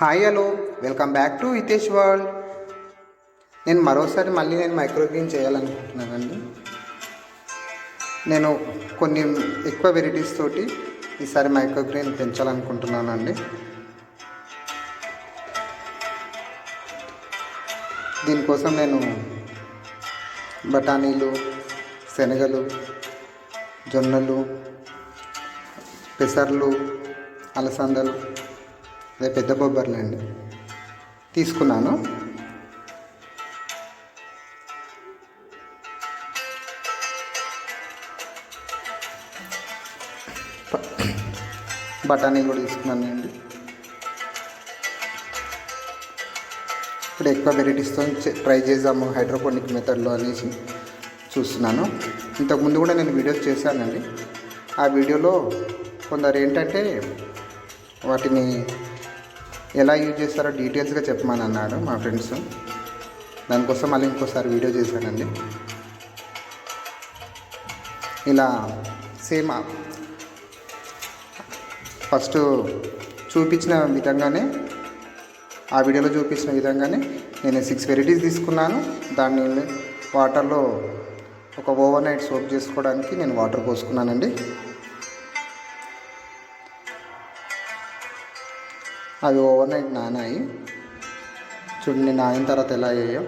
Hi hello welcome back to Hitesh world నేను మరోసారి మళ్ళీ నేను మైక్రోగ్రీన్ చేయాలనుకుంటున్నానండి. నేను కొన్ని ఎక్కువ వెరైటీస్ తోటి ఈసారి మైక్రోగ్రీన్ పెంచాలనుకుంటున్నానండి. దీనికోసం నేను బఠానీలు శనగలు జొన్నలు పెసర్లు అలసందలు అదే పెద్ద బొబ్బర్లు అండి. తీసుకున్నాను. బఠానీ కూడా తీసుకున్నాను అండి. ఇప్పుడు ఎక్కువ వెరైటీస్తో ట్రై చేద్దాము హైడ్రోపోనిక్ మెథడ్లో అనేసి చూస్తున్నాను. ఇంతకుముందు కూడా నేను వీడియోస్ చేశానండి. ఆ వీడియోలో కొందరు ఏంటంటే వాటిని ఎలా యూజ్ చేస్తారో డీటెయిల్స్గా చెప్పమని అన్నాడు మా ఫ్రెండ్స్ దానికోసం మళ్ళీ ఇంకోసారి వీడియో చేశానండి. ఇలా సేమ్ ఫస్ట్ చూపించిన విధంగానే ఆ వీడియోలో చూపించిన విధంగానే నేను సిక్స్ వెరైటీస్ తీసుకున్నాను. దాన్ని వాటర్లో ఒక ఓవర్ నైట్ సోప్ చేసుకోవడానికి నేను వాటర్ పోసుకున్నానండి. అవి ఓవర్ నైట్ నానాయి. చూడండి నానిన తర్వాత ఎలా అయ్యాయో.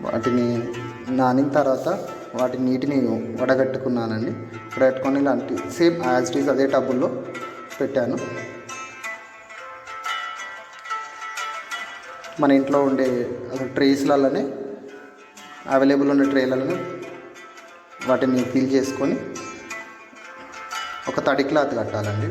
వాటిని నానిన తర్వాత వాటి నీటిని వడగట్టుకున్నానండి. వడగట్టుకొని ఇలాంటి సేమ్ యాజ్ ఇట్ ఈజ్ అదే టబ్బుల్లో పెట్టాను. మన ఇంట్లో ఉండే ట్రీస్లలోనే ట్రేస్లలోనే అవైలబుల్ ఉన్న ట్రేలలోనే వాటిని ఫిల్ చేసుకొని ఒక తడి క్లాత్ కట్టాలండి.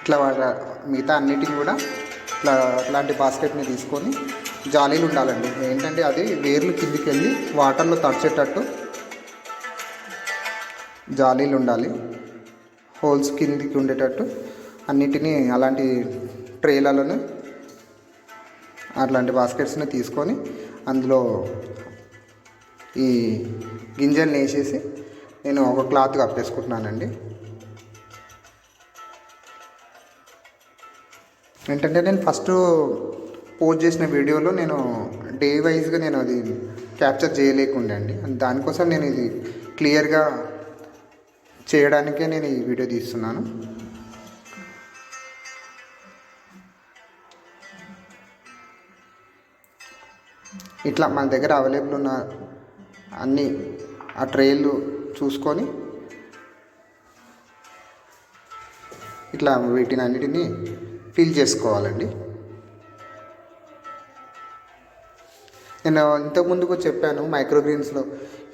ఇట్లా మిగతా అన్నిటిని కూడా ఇట్లా ఇట్లాంటి బాస్కెట్ని తీసుకొని జాలీలు ఉండాలండి. ఏంటంటే అది వేర్లు కిందికి వెళ్ళి వాటర్లో తడిచేటట్టు జాలీలు ఉండాలి. హోల్స్ కిందికి ఉండేటట్టు అన్నిటినీ అలాంటి ట్రేలలోనే అట్లాంటి బాస్కెట్స్ని తీసుకొని అందులో ఈ గింజల్ని వేసేసి నేను ఒక క్లాత్ కప్పేసుకుంటున్నానండి ఏంటంటే నేను ఫస్ట్ పోస్ట్ చేసిన వీడియోలో నేను డే వైజ్గా నేను అది క్యాప్చర్ చేయలేకుండా అండి. దానికోసం నేను ఇది క్లియర్గా చేయడానికే నేను ఈ వీడియో తీస్తున్నాను. ఇట్లా మన దగ్గర అవైలబుల్ ఉన్న అన్ని ఆ ట్రైలు చూసుకొని ఇట్లా వీటిని అన్నిటినీ ఫిల్ చేసుకోవాలండి. నేను ఇంతకు ముందుకు చెప్పాను మైక్రోగ్రీన్స్లో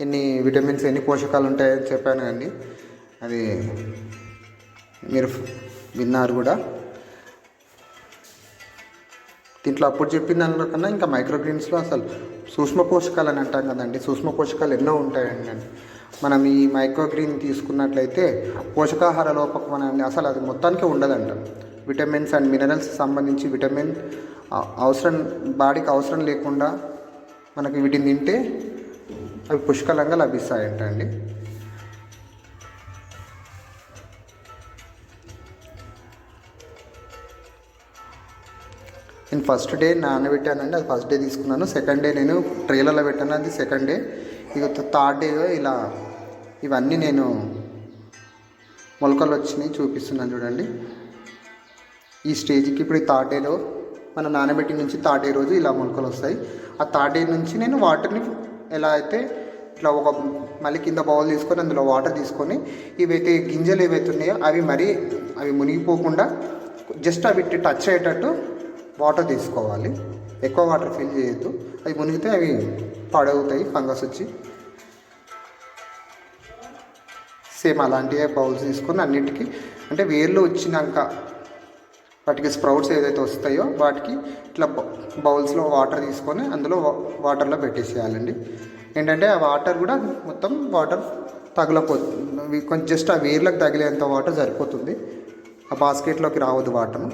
ఎన్ని విటమిన్స్ ఎన్ని పోషకాలు ఉంటాయని చెప్పాను అండి. అది మీరు విన్నారు కూడా. దీంట్లో అప్పుడు చెప్పిన దానికన్నా ఇంకా మైక్రోగ్రీన్స్లో అసలు సూక్ష్మ పోషకాలు అని అంటాం కదండి. సూక్ష్మ పోషకాలు ఎన్నో ఉంటాయండి. మనం ఈ మైక్రోగ్రీన్ తీసుకున్నట్లయితే పోషకాహార లోపకం అని అసలు అది మొత్తానికి ఉండదంట. విటమిన్స్ అండ్ మినరల్స్ సంబంధించి విటమిన్ అవసరం బాడీకి అవసరం లేకుండా మనకి వీటిని తింటే అవి పుష్కలంగా లభిస్తాయంట అండి నేను ఫస్ట్ డే నానబెట్టానండి అది ఫస్ట్ డే తీసుకున్నాను. సెకండ్ డే నేను ట్రైలర్లో పెట్టాను అది సెకండ్ డే ఇక థర్డ్ డే ఇలా ఇవన్నీ నేను మొలకలు వచ్చినాయి చూపిస్తున్నాను చూడండి. ఈ స్టేజ్కి ఇప్పుడు ఈ థర్డ్ డేలో మన నానబెట్టి నుంచి థర్డ్ డే రోజు ఇలా మొలకలు వస్తాయి. ఆ థర్డ్ డే నుంచి నేను వాటర్ని ఎలా అయితే ఇట్లా ఒక మళ్ళీ కింద బౌల్ తీసుకొని అందులో వాటర్ తీసుకొని ఇవైతే గింజలు ఏవైతే ఉన్నాయో అవి మరీ అవి మునిగిపోకుండా జస్ట్ అవి టచ్ అయ్యేటట్టు వాటర్ తీసుకోవాలి. ఎక్కువ వాటర్ ఫిల్ చేయొద్దు. అవి మునిగితే అవి పాడవుతాయి ఫంగస్ వచ్చి. సేమ్ అలాంటివే బౌల్స్ తీసుకొని అన్నిటికీ అంటే వేర్లు వచ్చినాక వాటికి స్ప్రౌట్స్ ఏదైతే వస్తాయో వాటికి ఇట్లా బౌల్స్లో వాటర్ తీసుకొని అందులో వాటర్లో పెట్టేసేయాలండి. ఏంటంటే ఆ వాటర్ కూడా మొత్తం వాటర్ తగలపోతుంది కొంచెం జస్ట్ ఆ వేర్లకు తగిలేంత వాటర్ సరిపోతుంది. ఆ బాస్కెట్లోకి రావద్దు వాటర్.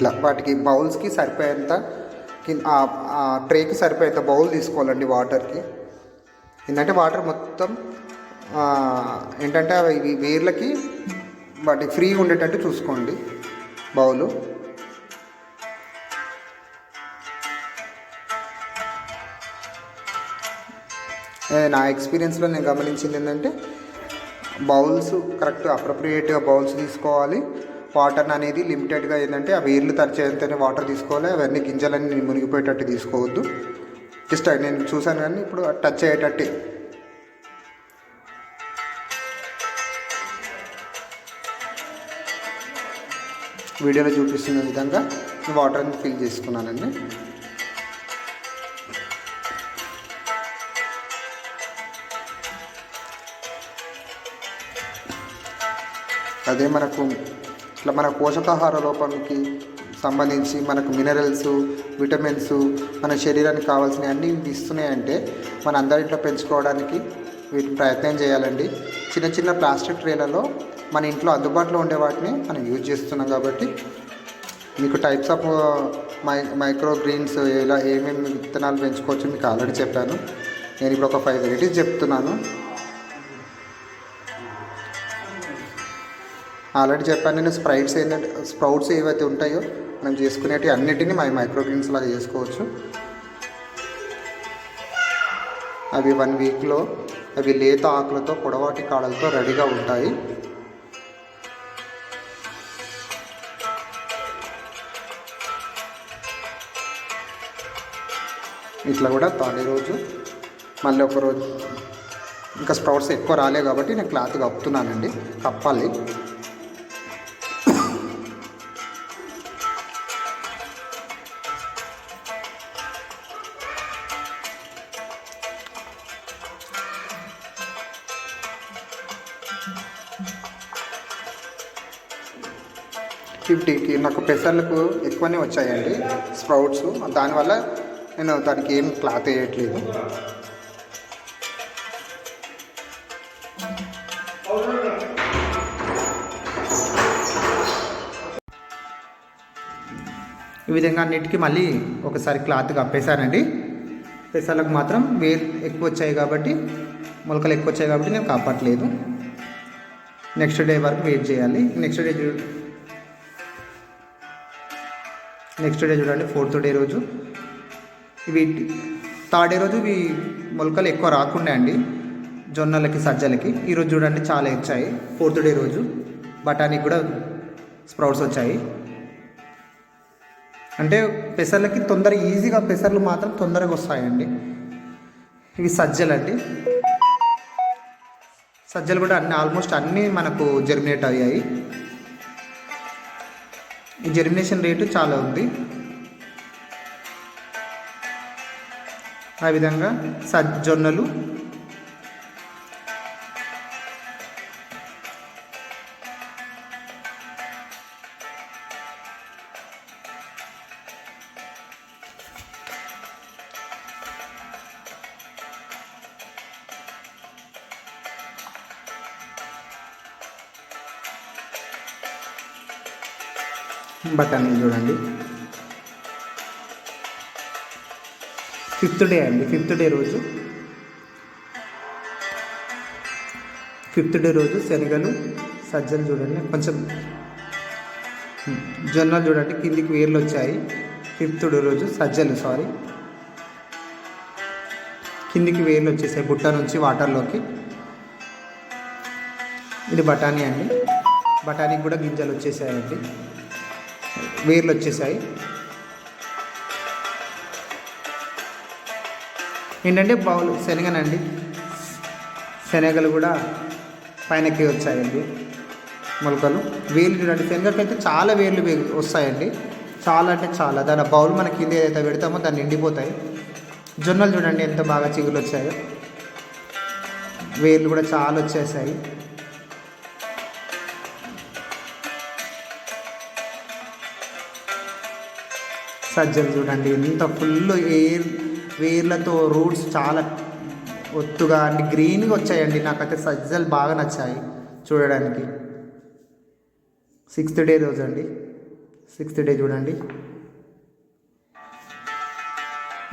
ఇట్లా వాటికి బౌల్స్కి సరిపోయేంత ఆ ట్రేకి సరిపోయేంత బౌల్ తీసుకోవాలండి వాటర్కి. ఏంటంటే వాటర్ మొత్తం ఏంటంటే అవి ఇవి వేర్లకి వాటి ఫ్రీగా ఉండేటట్టు చూసుకోండి బౌలు. నా ఎక్స్పీరియన్స్లో నేను గమనించింది ఏంటంటే బౌల్స్ కరెక్ట్ అప్రప్రియేట్గా బౌల్స్ తీసుకోవాలి. వాటర్ అనేది లిమిటెడ్గా ఏంటంటే ఆ వేర్లు తరిచేంతనే వాటర్ తీసుకోవాలి అవన్నీ గింజలన్నీ మునిగిపోయేటట్టు తీసుకోవద్దు. జస్ట్ నేను చూసాను కానీ ఇప్పుడు టచ్ అయ్యేటట్టే. వీడియోలో చూపిస్తున్న విధంగా వాటర్ని ఫిల్ చేసుకున్నానండి. అదే మనకు ఇట్లా మన పోషకాహార లోపంకి సంబంధించి మనకు మినరల్స్ విటమిన్స్ మన శరీరానికి కావాల్సినవి అన్నీ ఇస్తున్నాయంటే మన అందరింట్లో పెంచుకోవడానికి వీటిని ప్రయత్నం చేయాలండి. చిన్న చిన్న ప్లాస్టిక్ ట్రేలలో మన ఇంట్లో అందుబాటులో ఉండే వాటిని మనం యూజ్ చేస్తున్నాం కాబట్టి మీకు types of my micro greens ఇలా ఏమేమి విత్తనాలు పెంచుకోవచ్చు మీకు ఆల్రెడీ చెప్పాను. నేను ఇప్పుడు ఒక ఫైవ్ వెరైటీస్ చెప్తున్నాను. ఆల్రెడీ చెప్పాను నేను స్ప్రైట్స్ ఏంటంటే స్ప్రౌట్స్ ఏవైతే ఉంటాయో మనం చేసుకునేటివి అన్నిటినీ మై మైక్రోగ్రీన్స్ లాగా చేసుకోవచ్చు. అవి వన్ వీక్లో అవి లేత ఆకులతో పొడవాటి కాడలతో రెడీగా ఉంటాయి. ఇట్లా కూడా తాడే రోజు. మళ్ళీ ఒకరోజు ఇంకా స్ప్రౌట్స్ ఎక్కువ రాలే కాబట్టి నేను క్లాత్ కప్పుతున్నానండి కప్పాలి. నాకు పెసర్లకు ఎక్కువనే వచ్చాయండి స్ప్రౌట్స్. దానివల్ల నేను దానికి ఏం క్లాత్ వేయట్లేదు. ఈ విధంగా అన్నిటికీ మళ్ళీ ఒకసారి క్లాత్ కప్పేశానండి. పెసర్లకు మాత్రం వేర్ ఎక్కువ వచ్చాయి కాబట్టి మొలకలు ఎక్కువ వచ్చాయి కాబట్టి నేను కాపట్లేదు నెక్స్ట్ డే వరకు వెయిట్ చేయాలి. నెక్స్ట్ డే నెక్స్ట్ డే చూడండి ఫోర్త్ డే రోజు. ఇవి థర్డ్ డే రోజు ఇవి మొలకలు ఎక్కువ రాకుండా అండి. జొన్నలకి సజ్జలకి. ఈరోజు చూడండి చాలా వచ్చాయి. ఫోర్త్ డే రోజు. బఠానీకి కూడా స్ప్రౌట్స్ వచ్చాయి. అంటే పెసర్లకి తొందర ఈజీగా పెసర్లు మాత్రం తొందరగా వస్తాయండి. ఇవి సజ్జలండి. సజ్జలు కూడా అన్ని ఆల్మోస్ట్ అన్నీ మనకు జర్మినేట్ అయ్యాయి. జర్మినేషన్ రేటు చాలా ఉంది. ఆ విధంగా సజ్జొన్నలు బటన్ చూడండి. ఫిఫ్త్ డే అండి ఫిఫ్త్ డే రోజు. ఫిఫ్త్ డే రోజు శనగలు సజ్జలు చూడండి కొంచెం జొన్నలు చూడండి కిందికి వేర్లు వచ్చాయి. ఫిఫ్త్ డే రోజు సజ్జలు సారీ. కిందికి వేర్లు వచ్చేసాయి బుట్ట నుంచి వాటర్లోకి. ఇది బఠానీ అండి. బఠానీకి కూడా గింజలు వచ్చేసాయండి. వేర్లు వచ్చేసాయి ఏంటంటే బౌలు శనగనండి. శనగలు కూడా పైనకి వచ్చాయండి మొలకలు. వేలు చూడండి శనగకైతే చాలా వేర్లు వే- వస్తాయండి. చాలా అంటే చాలా. దాని బౌల్ మన కింద ఏదైతే పెడతామో దాన్ని నిండిపోతాయి. జొన్నలు చూడండి ఎంత బాగా చిగులు వచ్చాయో వేర్లు కూడా చాలా వచ్చేసాయి. సజ్జలు చూడండి ఎంత ఫుల్ ఎయిర్ వేర్లతో రూట్స్ చాలా ఒత్తుగా అండి. గ్రీన్గా వచ్చాయండి. నాకైతే సజ్జలు బాగా నచ్చాయి చూడడానికి. సిక్స్త్ డే రోజు అండి సిక్స్త్ డే చూడండి.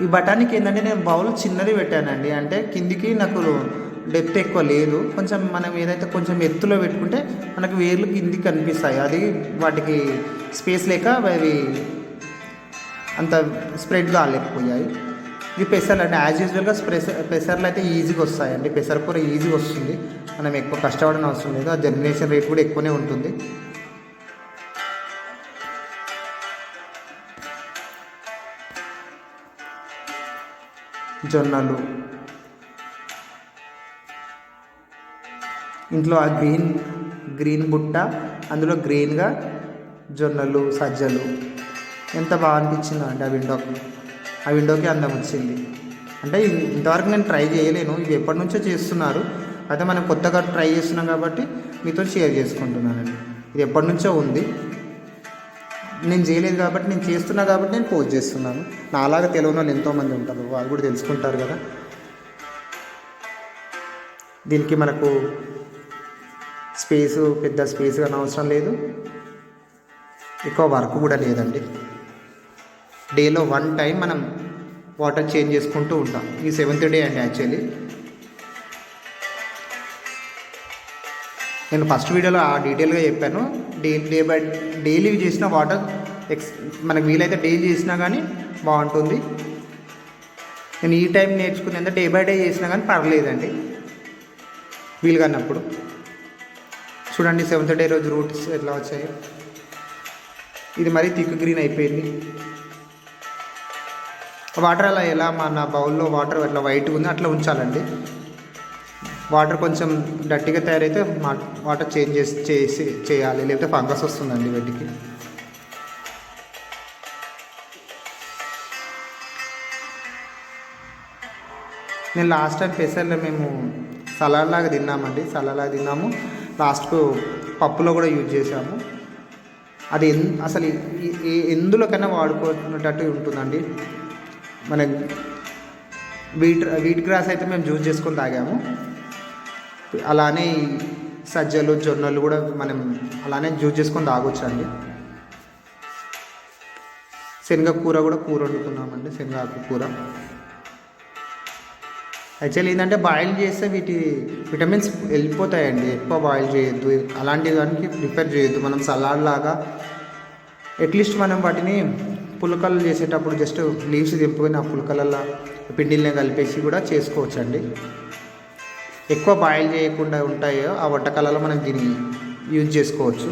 ఈ బఠానీకి ఏంటంటే నేను బౌల్ చిన్నది పెట్టానండి. అంటే కిందికి నాకు డెప్త్ ఎక్కువ లేదు. కొంచెం మనం ఏదైతే కొంచెం ఎత్తులో పెట్టుకుంటే మనకి వేర్లు కిందికి కనిపిస్తాయి. అది వాటికి స్పేస్ లేక అవి అంత స్ప్రెడ్ కాలేకపోయాయి. ఇవి పెసర్లు అంటే యాజ్ యూజువల్గా పెసర్ పెసర్లు అయితే ఈజీగా వస్తాయండి. పెసర కూర ఈజీగా వస్తుంది. మనం ఎక్కువ కష్టపడిన అవసరం లేదు. ఆ జర్మినేషన్ రేట్ కూడా ఎక్కువనే ఉంటుంది. జొన్నలు. ఇంట్లో ఆ గ్రీన్ గ్రీన్ బుట్ట అందులో గ్రీన్గా జొన్నలు సజ్జలు. ఎంత బాగా అనిపించిందో అండి ఆ విండోకి ఆ విండోకి అందం వచ్చింది. అంటే ఇంతవరకు నేను ట్రై చేయలేను ఇవి ఎప్పటి నుంచో చేస్తున్నారు. అయితే మనం కొత్తగా ట్రై చేస్తున్నాం కాబట్టి మీతో షేర్ చేసుకుంటున్నానండి. ఇది ఎప్పటి నుంచో ఉంది. నేను చేయలేదు కాబట్టి నేను చేస్తున్నా కాబట్టి నేను పోస్ట్ చేస్తున్నాను. నాలాగా తెలియని వాళ్ళు ఎంతోమంది ఉంటారు వాళ్ళు కూడా తెలుసుకుంటారు కదా. దీనికి మనకు స్పేసు పెద్ద స్పేస్ కానీ అవసరం లేదు. ఎక్కువ వర్క్ కూడా లేదండి. డేలో వన్ టైం మనం వాటర్ చేంజ్ చేసుకుంటూ ఉంటాం. ఈ సెవెంత్ డే అండి యాక్చువల్లీ. నేను ఫస్ట్ వీడియోలో ఆ డీటెయిల్గా చెప్పాను. డే డే బై డైలీ చేసిన వాటర్ ఎక్స్ మనకు వీలైతే డైలీ చేసినా కానీ బాగుంటుంది. నేను ఈ టైం నేర్చుకునేంత డే బై డే చేసినా కానీ పర్లేదండి. వీలు కానప్పుడు. చూడండి సెవెంత్ డే రోజు రూట్స్ ఎట్లా వచ్చాయి. ఇది మరీ థిక్ గ్రీన్ అయిపోయింది. వాటర్ అలా ఎలా మన బౌల్లో వాటర్ అట్లా వైట్గా ఉంది అట్లా ఉంచాలండి. వాటర్ కొంచెం గట్టిగా తయారైతే మా వాటర్ చేంజ్ చేసి చేసి చేయాలి లేకపోతే ఫంగస్ వస్తుందండి వీటికి నేను లాస్ట్ టైం పెసర్లో మేము సలాడ్ లాగా తిన్నామండి సలాడ్ లాగా తిన్నాము. లాస్ట్కు పప్పులో కూడా యూజ్ చేసాము అది ఎన్ అసలు ఈ- ఎందులోకైనా వాడుకునేటట్టు ఉంటుందండి. మన వీట్ వీట్ గ్రాస్ అయితే మేము జ్యూస్ చేసుకొని తాగాము. అలానే సజ్జలు జొన్నలు కూడా మనం అలానే జ్యూస్ చేసుకొని తాగొచ్చు అండి. శనగ కూర కూడా కూర వండుకున్నామండి శనగాకు కూర. యాక్చువల్లీ ఏంటంటే బాయిల్ చేస్తే వీటి విటమిన్స్ వెళ్ళిపోతాయండి ఎక్కువ బాయిల్ చేయొద్దు. అలాంటి దానికి ప్రిపేర్ చేయొద్దు. మనం సలాడ్ లాగా అట్లీస్ట్ మనం వాటిని పులకలు చేసేటప్పుడు జస్ట్ లీవ్స్ దింపుకొని ఆ పులకలలో పిండిల్ని కలిపేసి కూడా చేసుకోవచ్చండి. ఎక్కువ బాయిల్ చేయకుండా ఉంటాయో ఆ వంటకాలలో మనం దీన్ని యూజ్ చేసుకోవచ్చు.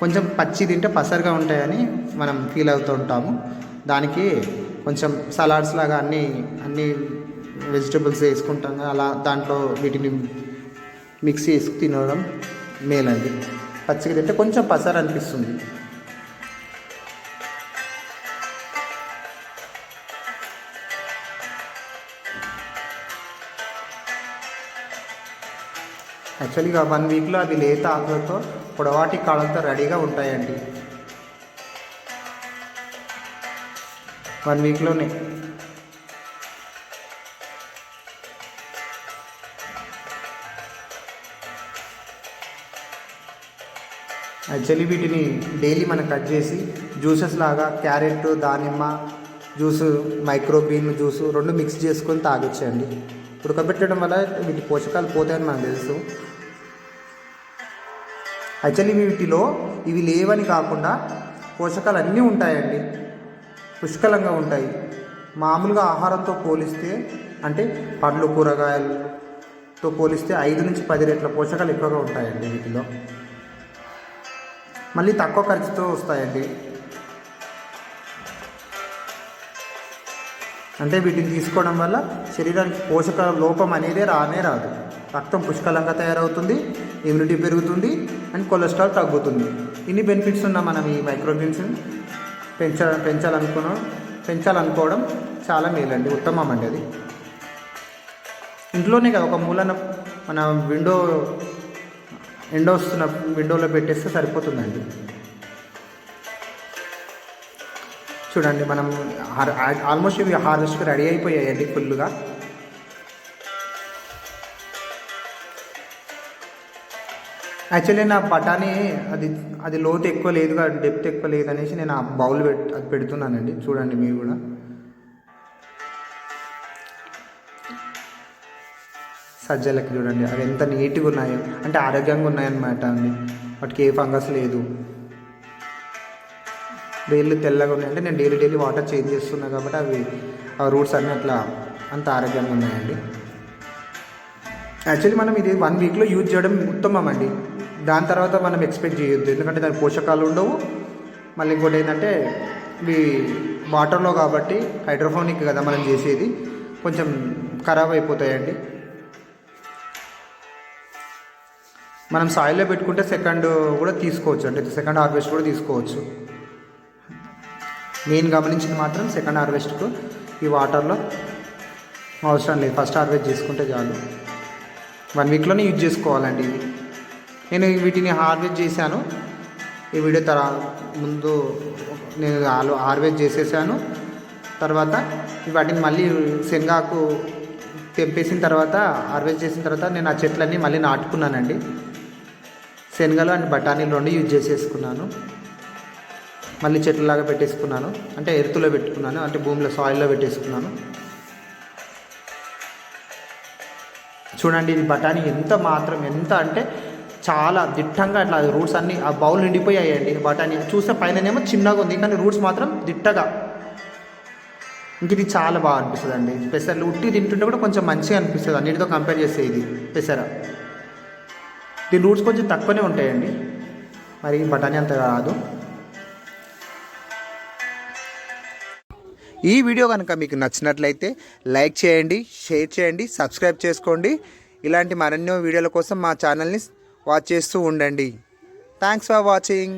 కొంచెం పచ్చి తింటే పసరుగా ఉంటాయని మనం ఫీల్ అవుతూ ఉంటాము. దానికి కొంచెం సలాడ్స్ లాగా అన్ని అన్ని వెజిటబుల్స్ వేసుకుంటాం అలా దాంట్లో వీటిని మిక్స్ చేసి తినడం మేలండి. పచ్చిగా తింటే కొంచెం పసరు అనిపిస్తుంది యాక్చువల్గా వన్ వీక్లో అవి లేత ఆకులతో పొడవాటి కాళ్ళతో రెడీగా ఉంటాయండి. వన్ వీక్లోనే యాక్చువల్లీ వీటిని డైలీ మనం కట్ చేసి జ్యూసెస్ లాగా క్యారెట్ దానిమ్మ జ్యూస్ మైక్రో జ్యూసు రెండు మిక్స్ చేసుకొని తాగొచ్చండి. ఉడకబెట్టడం వల్ల వీటి పోషకాలు పోతాయని మనకు తెలుసు. యాక్చువల్లీ వీటిలో ఇవి లేవని కాకుండా పోషకాలు అన్నీ ఉంటాయండి. పుష్కలంగా ఉంటాయి. మామూలుగా ఆహారంతో పోలిస్తే అంటే పండ్లు కూరగాయలతో పోలిస్తే ఐదు నుంచి పది రెట్ల పోషకాలు ఎక్కువగా ఉంటాయండి వీటిలో. మళ్ళీ తక్కువ ఖర్చుతో వస్తాయండి. అంటే వీటిని తీసుకోవడం వల్ల శరీరానికి పోషక లోపం అనేది రానే రాదు. రక్తం పుష్కలంగా తయారవుతుంది. ఇమ్యూనిటీ పెరుగుతుంది అండ్ కొలెస్ట్రాల్ తగ్గుతుంది. ఇన్ని బెనిఫిట్స్ ఉన్న మనం ఈ మైక్రోగ్రీన్స్ పెంచ పెంచాలనుకున్న పెంచాలనుకోవడం చాలా మేలండి ఉత్తమం అండి అది. ఇంట్లోనే కదా ఒక మూలన మన విండో ఎండో వస్తున్న విండోలో పెట్టేస్తే సరిపోతుందండి. చూడండి మనం హార్ ఆల్మోస్ట్ ఇవి హార్వెస్ట్కి రెడీ అయిపోయాయండి ఫుల్గా యాక్చువల్లీ నా బఠానీ అది అది లోతు ఎక్కువ లేదు డెప్త్ ఎక్కువ లేదు అనేసి నేను ఆ బౌల్ పెట్ అది పెడుతున్నానండి. చూడండి మీరు కూడా. సజ్జలకి చూడండి అవి ఎంత నీట్గా ఉన్నాయో. అంటే ఆరోగ్యంగా ఉన్నాయన్నమాట అండి వాటికి ఏ ఫంగస్ లేదు. వేళ్ళు తెల్లగా ఉన్నాయి. అంటే నేను డైలీ డైలీ వాటర్ చేంజ్ చేస్తున్నా కాబట్టి అవి ఆ రూట్స్ అన్నీ అట్లా అంత ఆరోగ్యంగా ఉన్నాయండి. యాక్చువల్లీ మనం ఇది వన్ వీక్లో యూజ్ చేయడం ఉత్తమం అండి. దాని తర్వాత మనం ఎక్స్పెక్ట్ చేయొద్దు. ఎందుకంటే దాని పోషకాలు ఉండవు. మళ్ళీ ఇంకోటి ఏంటంటే ఇవి వాటర్లో కాబట్టి హైడ్రోఫోనిక్ కదా మనం చేసేది. కొంచెం ఖరాబ్ అయిపోతాయండి. మనం సాయిల్లో పెట్టుకుంటే సెకండ్ కూడా తీసుకోవచ్చు. అంటే సెకండ్ హార్వెస్ట్ కూడా తీసుకోవచ్చు. నేను గమనించింది మాత్రం సెకండ్ హార్వెస్ట్కు ఈ వాటర్లో అవసరం లేదు. ఫస్ట్ హార్వెస్ట్ చేసుకుంటే చాలు. వన్ వీక్లోనే యూజ్ చేసుకోవాలండి ఇది. నేను వీటిని హార్వెస్ట్ చేశాను. ఈ వీడియో తర ముందు నేను ఆలు హార్వెస్ట్ చేసేసాను. తర్వాత వాటిని మళ్ళీ శనగాకు తెంపేసిన తర్వాత హార్వెస్ట్ చేసిన తర్వాత నేను ఆ చెట్లన్నీ మళ్ళీ నాటుకున్నానండి. శనగలు అండ్ బఠానీలు రెండు యూజ్ చేసేసుకున్నాను. మళ్ళీ చెట్లలాగా పెట్టేసుకున్నాను. అంటే ఎరుతులో పెట్టుకున్నాను. అంటే భూమిలో సాయిల్లో పెట్టేసుకున్నాను. చూడండి ఇది బఠానీ ఎంత మాత్రం ఎంత అంటే చాలా దిట్టంగా అట్లా రూట్స్ అన్ని ఆ బౌల్ నిండిపోయాయండి. బఠానీ చూస్తే పైననేమో చిన్నగా ఉంది. కానీ రూట్స్ మాత్రం దిట్టగా. ఇంక ఇది చాలా బాగా అనిపిస్తుంది అండి పెసర్లు ఉట్టి తింటుంటే కూడా కొంచెం మంచిగా అనిపిస్తుంది. అన్నిటితో కంపేర్ చేస్తే ఇది పెసర. దీని రూట్స్ కొంచెం తక్కువనే ఉంటాయండి. మరి బఠానీ అంత కాదు ఈ వీడియో కనుక మీకు నచ్చినట్లయితే లైక్ చేయండి షేర్ చేయండి సబ్స్క్రైబ్ చేసుకోండి. ఇలాంటి మరెన్నో వీడియోల కోసం మా ఛానల్ని వాచ్ చేస్తూ ఉండండి. Thanks for watching